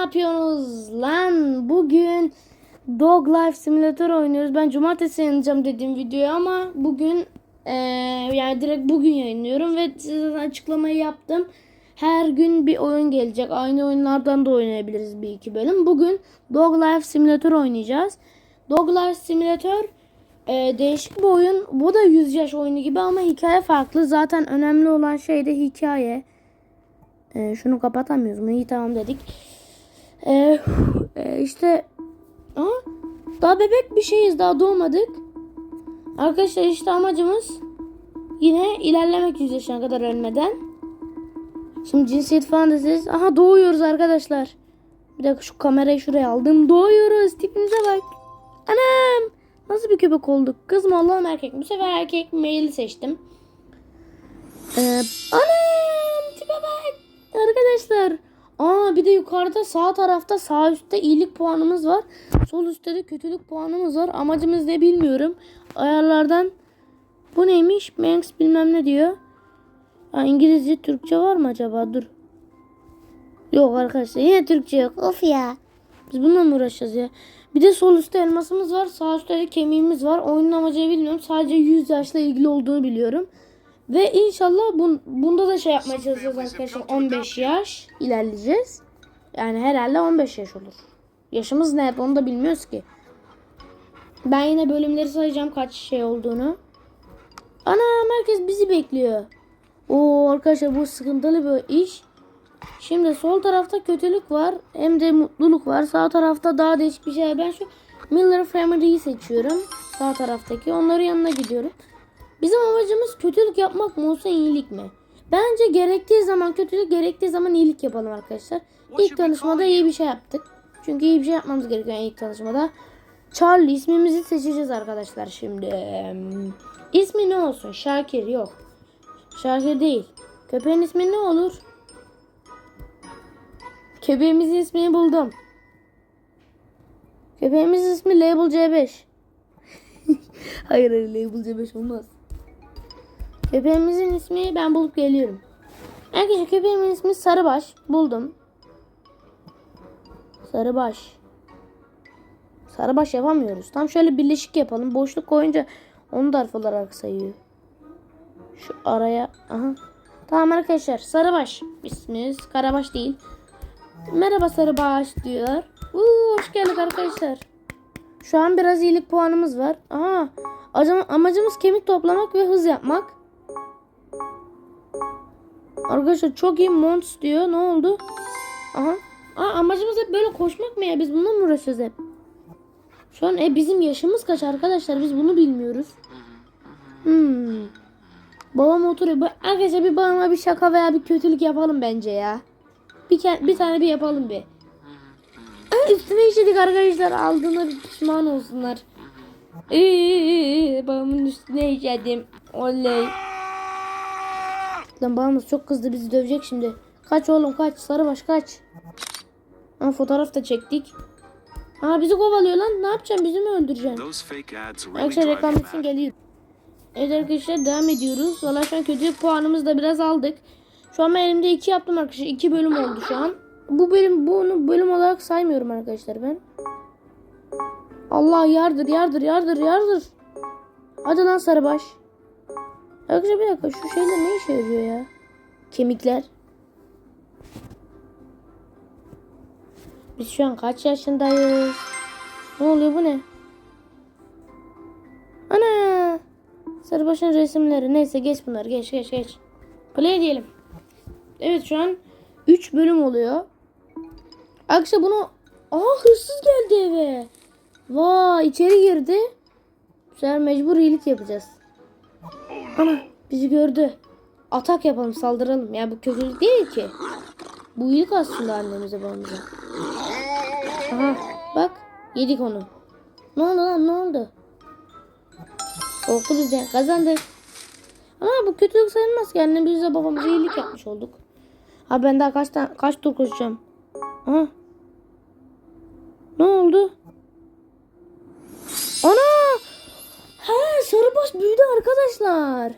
Yapıyorsunuz lan? Bugün Dog Life Simulator oynuyoruz. Ben cumartesi yayınlayacağım dediğim videoyu ama bugün eee, yani direkt bugün yayınlıyorum ve size açıklamayı yaptım. Her gün bir oyun gelecek. Aynı oyunlardan da oynayabiliriz bir iki bölüm. Bugün Dog Life Simulator oynayacağız. Dog Life Simulator eee, değişik bir oyun. Bu da 100 yaş oyunu gibi ama hikaye farklı. Zaten önemli olan şey de hikaye. Ee, şunu kapatamıyoruz mu? İyi tamam dedik. Ee, işte Aa, daha bebek bir şeyiz. Daha doğmadık. Arkadaşlar işte amacımız yine ilerlemek yüz yaşına kadar ölmeden. Şimdi cinsiyet falan deseniz. Aha doğuyoruz arkadaşlar. Bir dakika şu kamerayı şuraya aldım. Doğuyoruz. Tipimize bak. Anam. Nasıl bir köpek olduk? Kız mı Allah'ım erkek mi? Bu sefer erkek maili seçtim. Ee, anam tipe bak. Arkadaşlar. Aa bir de yukarıda sağ tarafta sağ üstte iyilik puanımız var. Sol üstte de kötülük puanımız var. Amacımız ne bilmiyorum. Ayarlardan bu neymiş? Manx bilmem ne diyor. Ha, İngilizce Türkçe var mı acaba? Dur. Yok arkadaşlar yine Türkçe yok. Of ya. Biz bununla mı uğraşacağız ya? Bir de sol üstte elmasımız var. Sağ üstte de kemiğimiz var. Oyunun amacını bilmiyorum. Sadece 100 yaşla ilgili olduğunu biliyorum. Ve inşallah bun, bunda da şey yapmaya çalışacağız arkadaşlar. 15 yaş ilerleyeceğiz. Yani herhalde 15 yaş olur. Yaşımız nerede onu da bilmiyoruz ki. Ben yine bölümleri sayacağım kaç şey olduğunu. Ana herkes bizi bekliyor. Oo arkadaşlar bu sıkıntılı bir iş. Şimdi sol tarafta kötülük var. Hem de mutluluk var. Sağ tarafta daha değişik bir şey. Ben şu Miller Family'yi seçiyorum. Sağ taraftaki. Onların yanına gidiyorum. Bizim amacımız kötülük yapmak mı olsa iyilik mi? Bence gerektiği zaman kötülük, gerektiği zaman iyilik yapalım arkadaşlar. İlk tanışmada iyi bir şey yaptık. Çünkü iyi bir şey yapmamız gerekiyor ilk tanışmada. Charlie ismimizi seçeceğiz arkadaşlar şimdi. İsmi ne olsun? Şakir yok. Şakir değil. Köpeğin ismi ne olur? Köpeğimizin ismini buldum. Köpeğimizin ismi Label C5. hayır hayır Label C5 olmaz. Köpeğimizin ismi ben bulup geliyorum. Arkadaşlar köpeğimin ismi Sarıbaş. Buldum. Sarıbaş. Sarıbaş yapamıyoruz. Tam şöyle birleşik yapalım. Boşluk koyunca onu da harf olarak sayıyor. Şu araya. Aha. Tamam arkadaşlar. Sarıbaş. İsminiz Karabaş değil. Merhaba Sarıbaş diyorlar. Uuu, hoş geldik arkadaşlar. Şu an biraz iyilik puanımız var. Aha. Amacımız kemik toplamak ve hız yapmak. Arkadaşlar çok iyi Mons diyor. Ne oldu? Aha. Aa, amacımız hep böyle koşmak mı ya? Biz bununla mı uğraşacağız hep? Şu an e, bizim yaşımız kaç arkadaşlar? Biz bunu bilmiyoruz. Hmm. Babam oturuyor. Bu- Arkadaşlar bir babama bir şaka veya bir kötülük yapalım bence ya. Bir, bir tane bir yapalım bir. Aa, üstüne işledik arkadaşlar. Aldığına pişman olsunlar. Ee, babamın üstüne işedim. Oley. Lan babamız çok kızdı bizi dövecek şimdi. Kaç oğlum kaç sarıbaş kaç. Ama fotoğraf da çektik. Aa bizi kovalıyor lan. Ne yapacaksın? Bizi mi öldüreceksin? Arkadaşlar reklam mad. geliyor. Evet arkadaşlar devam ediyoruz. Valla şu an kötü puanımızı da biraz aldık. Şu an ben elimde iki yaptım arkadaşlar. İki bölüm oldu şu an. Bu bölüm bunu bölüm olarak saymıyorum arkadaşlar ben. Allah yardır yardır yardır yardır. Hadi lan sarıbaş. Arkadaşlar bir dakika şu şeyler ne işe yarıyor ya? Kemikler. Biz şu an kaç yaşındayız? Ne oluyor bu ne? Ana! Sarıbaş'ın resimleri. Neyse geç bunları. Geç geç geç. Play diyelim. Evet şu an 3 bölüm oluyor. Akşam bunu... Aa hırsız geldi eve. Vay içeri girdi. Bu mecbur iyilik yapacağız. Ana bizi gördü. Atak yapalım saldıralım. Ya bu kötülük değil ki. Bu iyilik aslında annemize babamıza. Aha bak yedik onu. Ne oldu lan ne oldu? Korktu bizden. Kazandık. Ama bu kötülük sayılmaz ki. Annemize babamıza iyilik yapmış olduk. Ha ben daha kaç tane, kaç tur koşacağım. Aha. Ne oldu? Ana! Ha Sarıbaş büyüdü arkadaşlar.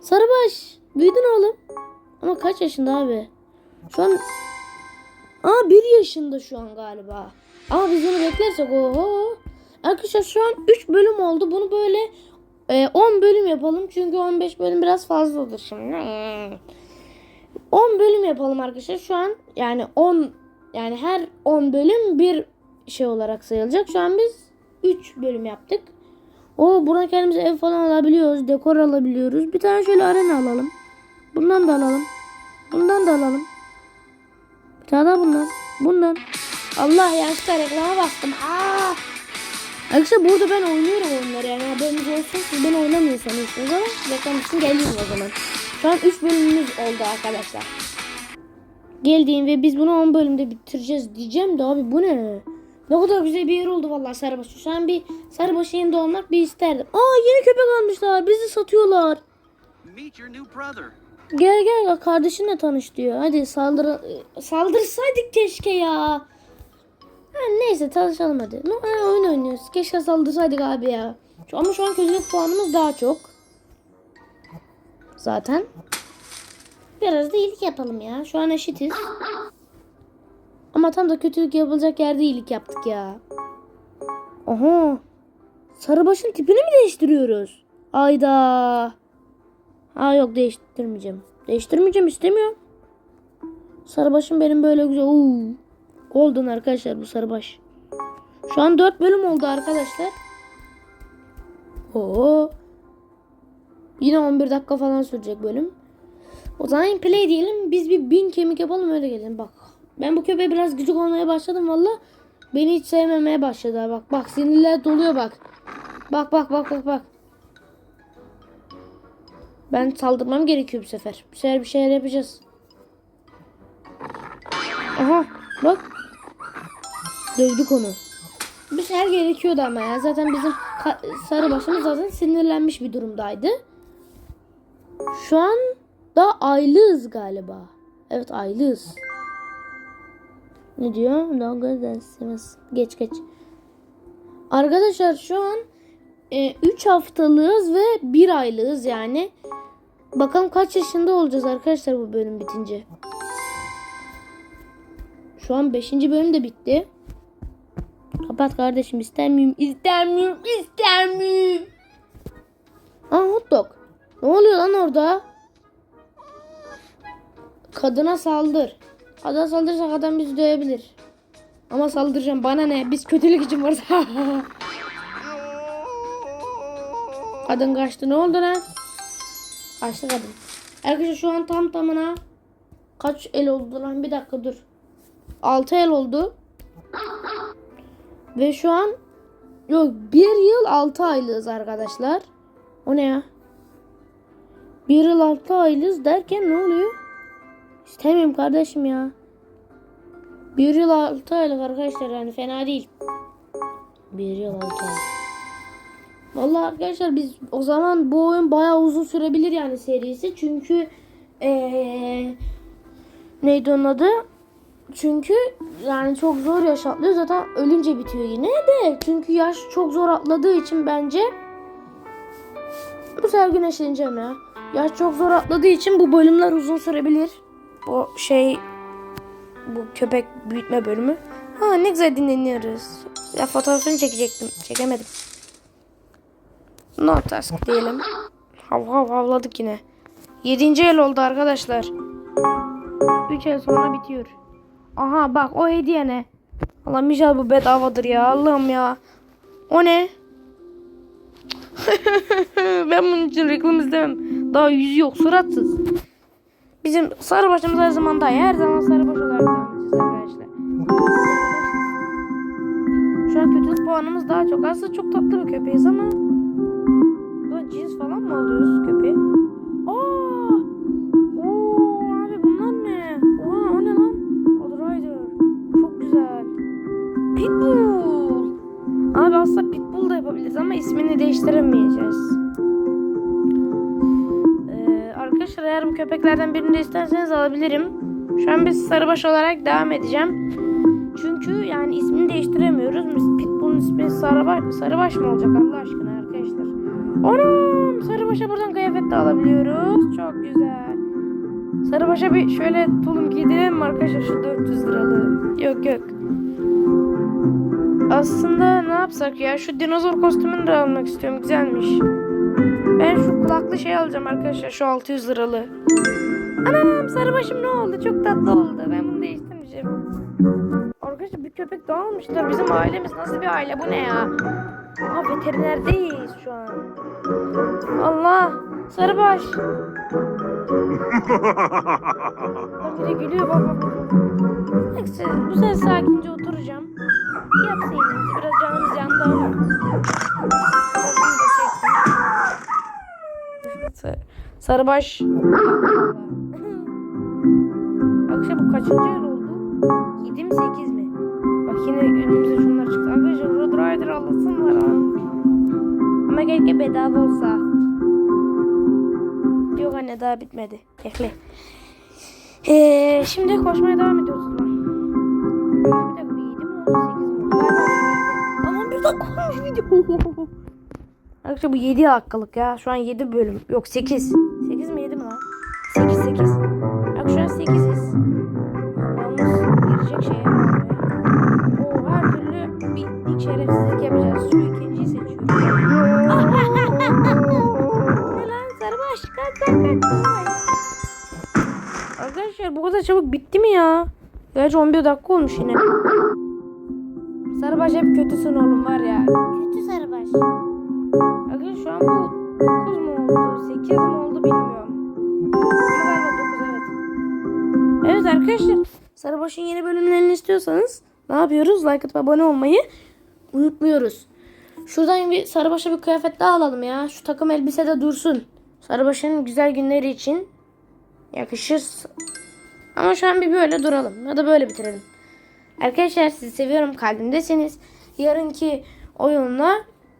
Sarıbaş büyüdün oğlum. Ama kaç yaşında abi? Şu an Aa bir başında şu an galiba. Ama biz bunu beklersek oho. Arkadaşlar şu an 3 bölüm oldu. Bunu böyle e, 10 bölüm yapalım. Çünkü 15 bölüm biraz fazla olur şimdi. 10 bölüm yapalım arkadaşlar. Şu an yani 10 yani her 10 bölüm bir şey olarak sayılacak. Şu an biz 3 bölüm yaptık. O buradan kendimize ev falan alabiliyoruz. Dekor alabiliyoruz. Bir tane şöyle arena alalım. Bundan da alalım. Bundan da alalım. Bir tane daha bundan. Bundan. Allah yanlışlıkla reklama bastım. Aa! Arkadaşlar burada ben oynuyorum onları yani haberiniz olsun. Siz beni oynamıyor sanıyorsunuz ama reklam için geliyorum o zaman. Şu an 3 bölümümüz oldu arkadaşlar. Geldiğim ve biz bunu 10 bölümde bitireceğiz diyeceğim de abi bu ne? Ne kadar güzel bir yer oldu vallahi Sarıbaşı. Şu an bir Sarıbaşı yerinde olmak bir isterdim. Aa yeni köpek almışlar. Bizi satıyorlar. Gel gel kardeşinle tanış diyor. Hadi saldır saldırsaydık keşke ya. Ha, neyse tanışalım hadi. No, ha, oyun oynuyoruz. Keşke saldırsaydık abi ya. Ama şu an kötülük puanımız daha çok. Zaten. Biraz da iyilik yapalım ya. Şu an eşitiz. Ama tam da kötülük yapılacak yerde iyilik yaptık ya. Aha. Sarıbaşın tipini mi değiştiriyoruz? Ayda. Ha yok değiştirmeyeceğim. Değiştirmeyeceğim istemiyorum. Sarıbaşım benim böyle güzel. Oo. Golden arkadaşlar bu sarıbaş. Şu an 4 bölüm oldu arkadaşlar. Oo. Yine 11 dakika falan sürecek bölüm. O zaman play diyelim. Biz bir bin kemik yapalım öyle gelelim. Bak. Ben bu köpeğe biraz gıcık olmaya başladım valla. Beni hiç sevmemeye başladı. Bak bak sinirler doluyor bak. Bak bak bak bak bak. Ben saldırmam gerekiyor bu sefer. Bu sefer bir şeyler yapacağız. Aha bak. Dövdük onu. Bir şeyler gerekiyordu ama ya. Zaten bizim sarı başımız zaten sinirlenmiş bir durumdaydı. Şu an da aylığız galiba. Evet aylığız. Ne diyor? Dalga dersimiz. Geç geç. Arkadaşlar şu an 3 haftalığız ve 1 aylığız yani. Bakalım kaç yaşında olacağız arkadaşlar bu bölüm bitince. Şu an 5. bölüm de bitti. Kapat kardeşim istemiyorum istemiyorum istemiyorum. Aa hot dog. Ne oluyor lan orada? Kadına saldır. Kadına saldırırsak adam bizi dövebilir. Ama saldıracağım bana ne biz kötülük için varız. kadın kaçtı ne oldu lan? Kaçtı kadın. Arkadaşlar şu an tam tamına kaç el oldu lan bir dakika dur. 6 el oldu. Ve şu an yok bir yıl 6 aylığız arkadaşlar. O ne ya? Bir yıl 6 aylığız derken ne oluyor? İstemiyorum kardeşim ya. Bir yıl 6 aylık arkadaşlar yani fena değil. Bir yıl 6 ay. Vallahi arkadaşlar biz o zaman bu oyun bayağı uzun sürebilir yani serisi. Çünkü ee, neydi onun adı? Çünkü yani çok zor yaş atlıyor. Zaten ölünce bitiyor yine de. Çünkü yaş çok zor atladığı için bence bu sefer güneşleneceğim ya. Yaş çok zor atladığı için bu bölümler uzun sürebilir. Bu şey bu köpek büyütme bölümü. Ha ne güzel dinleniyoruz. Ya fotoğrafını çekecektim. Çekemedim. No task diyelim. Hav hav havladık yine. Yedinci el oldu arkadaşlar. Üç el sonra bitiyor. Aha bak o hediye ne? Allah Mijal bu bedavadır ya Allah'ım ya. O ne? ben bunun için reklam izlemem. Daha yüzü yok suratsız. Bizim sarı başımız her zaman daha iyi. Her zaman sarı baş olarak devam edeceğiz arkadaşlar. Şu an kötülük puanımız daha çok. Aslında çok tatlı bir köpeğiz ama Burada cins falan mı alıyoruz köpeği? Oo abi bunlar ne? Oha o lan? Old. Çok güzel. Pitbull. Abi aslında Pitbull da yapabiliriz ama ismini değiştiremeyeceğiz. Bu köpeklerden birini de isterseniz alabilirim. Şu an biz sarıbaş olarak devam edeceğim. Çünkü yani ismini değiştiremiyoruz. Biz Pitbull'un ismi sarıbaş, sarıbaş mı olacak Allah aşkına arkadaşlar? Anam sarıbaşa buradan kıyafet de alabiliyoruz. Çok güzel. Sarıbaş'a bir şöyle tulum giydirelim mi arkadaşlar şu 400 liralığı. Yok yok. Aslında ne yapsak ya şu dinozor kostümünü de almak istiyorum güzelmiş. Ben şu kulaklı şey alacağım arkadaşlar şu 600 liralı. Anam sarıbaşım ne oldu çok tatlı oldu ben bunu değiştirmeyeceğim. Arkadaşlar bir köpek daha almışlar bizim ailemiz nasıl bir aile bu ne ya? Aa veterinerdeyiz şu an. Allah sarıbaş. Lan biri gülüyor bak bak. bak. Neyse bu sefer sakince oturacağım. Yap biraz canımız yandı ama. Biraz bunu da çektim. Sar- Sarıbaş. Akşam bu kaçıncı yıl oldu? 7 mi 8 mi? Bak yine önümüze şunlar çıktı. Arkadaşlar Road Rider alasın var ha. Ama keşke bedava olsa. Yok anne daha bitmedi. Bekle. Ee, şimdi koşmaya devam ediyoruz. Bir dakika bu 7 mi oldu 8 mi oldu? Galiba 7. Aman bir dakika olmuş video. Arkadaşlar bu 7 dakikalık ya. Şu an 7 bölüm. Yok 8. 8 mi 7 mi lan? 8 8. Bak şu an 8'iz. Yalnız girecek şey yapmıyor ya. Oo her türlü bittik şerefsizlik yapacağız. Şu ikinciyi seçiyorum. ne lan kaç kaç kaç sarıbaş. Arkadaşlar bu kadar çabuk bitti mi ya? Gerçi 11 dakika olmuş yine. Sarıbaş hep kötüsün oğlum var ya. Kötü sarıbaş. Arkadaşlar Sarıbaş'ın yeni bölümlerini istiyorsanız ne yapıyoruz? Like atıp abone olmayı unutmuyoruz. Şuradan bir Sarıbaş'a bir kıyafet daha alalım ya. Şu takım elbise de dursun. Sarıbaş'ın güzel günleri için yakışır. Ama şu an bir böyle duralım. Ya da böyle bitirelim. Arkadaşlar sizi seviyorum. Kalbimdesiniz. Yarınki oyunla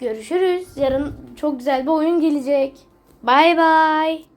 görüşürüz. Yarın çok güzel bir oyun gelecek. Bay bay.